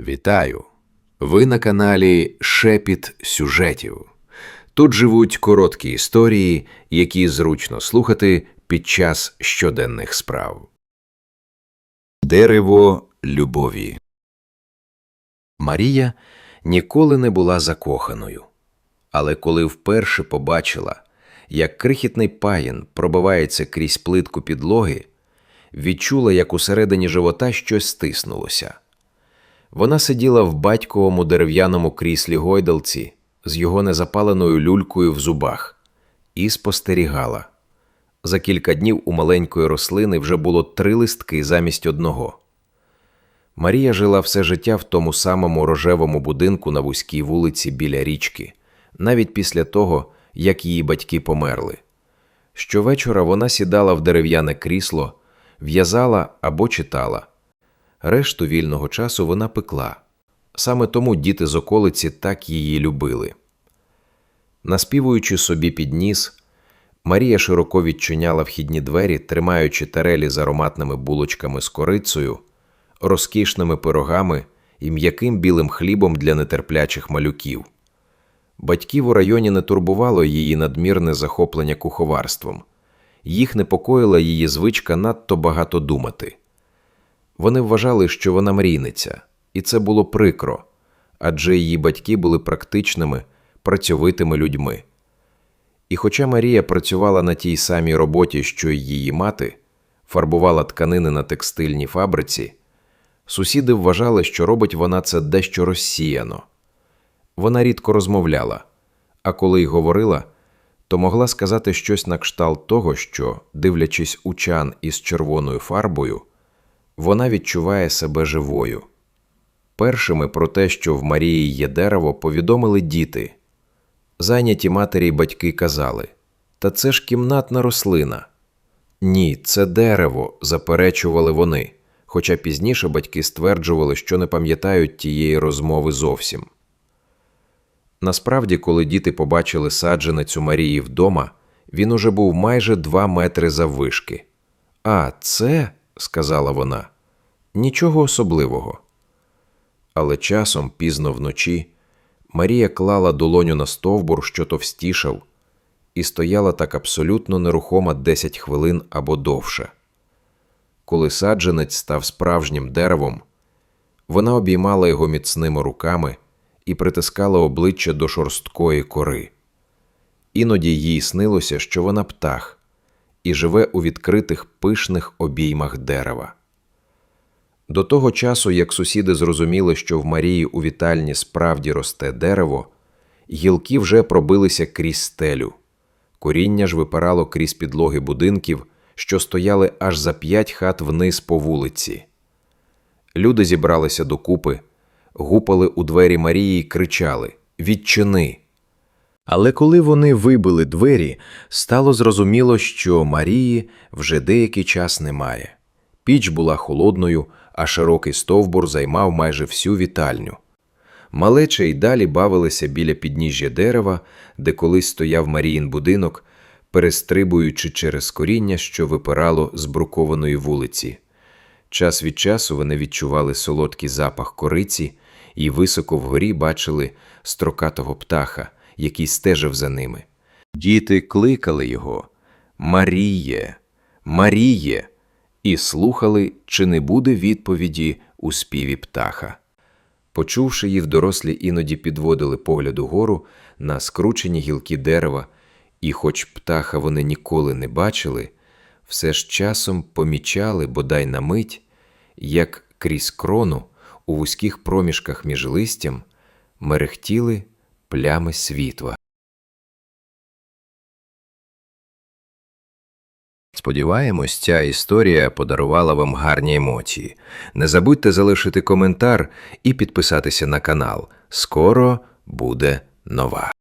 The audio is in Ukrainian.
Вітаю! Ви на каналі Шепіт сюжетів. Тут живуть короткі історії, які зручно слухати під час щоденних справ. Дерево любові Марія ніколи не була закоханою. Але коли вперше побачила, як крихітний паїн пробивається крізь плитку підлоги, відчула, як усередині живота щось стиснулося. Вона сиділа в батьковому дерев'яному кріслі гойдалці з його незапаленою люлькою в зубах і спостерігала. За кілька днів у маленької рослини вже було три листки замість одного. Марія жила все життя в тому самому рожевому будинку на вузькій вулиці біля річки, навіть після того, як її батьки померли. Щовечора вона сідала в дерев'яне крісло, в'язала або читала. Решту вільного часу вона пекла. Саме тому діти з околиці так її любили. Наспівуючи собі під ніс, Марія широко відчиняла вхідні двері, тримаючи тарелі з ароматними булочками з корицею, розкішними пирогами і м'яким білим хлібом для нетерплячих малюків. Батьків у районі не турбувало її надмірне захоплення куховарством. Їх непокоїла її звичка надто багато думати. Вони вважали, що вона мрійниця, і це було прикро, адже її батьки були практичними, працьовитими людьми. І хоча Марія працювала на тій самій роботі, що й її мати, фарбувала тканини на текстильній фабриці, сусіди вважали, що робить вона це дещо розсіяно. Вона рідко розмовляла, а коли й говорила, то могла сказати щось на кшталт того, що, дивлячись у чан із червоною фарбою, вона відчуває себе живою. Першими про те, що в Марії є дерево, повідомили діти. Зайняті матері й батьки казали Та це ж кімнатна рослина. Ні, це дерево, заперечували вони, хоча пізніше батьки стверджували, що не пам'ятають тієї розмови зовсім. Насправді, коли діти побачили саджанець Марії вдома, він уже був майже два метри заввишки. А, це, сказала вона, нічого особливого. Але часом, пізно вночі, Марія клала долоню на стовбур, що товстішав, і стояла так абсолютно нерухома 10 хвилин або довше. Коли саджанець став справжнім деревом, вона обіймала його міцними руками і притискала обличчя до шорсткої кори. Іноді їй снилося, що вона птах і живе у відкритих пишних обіймах дерева. До того часу, як сусіди зрозуміли, що в Марії у вітальні справді росте дерево, гілки вже пробилися крізь стелю. Коріння ж випирало крізь підлоги будинків, що стояли аж за п'ять хат вниз по вулиці. Люди зібралися докупи, гупали у двері Марії й кричали Відчини. Але коли вони вибили двері, стало зрозуміло, що Марії вже деякий час немає. Піч була холодною, а широкий стовбур займав майже всю вітальню. Малеча й далі бавилися біля підніжжя дерева, де колись стояв Маріїн будинок, перестрибуючи через коріння, що випирало з брукованої вулиці. Час від часу вони відчували солодкий запах кориці і високо вгорі бачили строкатого птаха, який стежив за ними. Діти кликали його Маріє, Маріє, і слухали, чи не буде відповіді у співі птаха. Почувши їх, дорослі іноді підводили погляд угору на скручені гілки дерева, і, хоч птаха вони ніколи не бачили, все ж часом помічали, бодай на мить, як крізь крону у вузьких проміжках між листям мерехтіли плями світла. Сподіваємось, ця історія подарувала вам гарні емоції. Не забудьте залишити коментар і підписатися на канал. Скоро буде нова.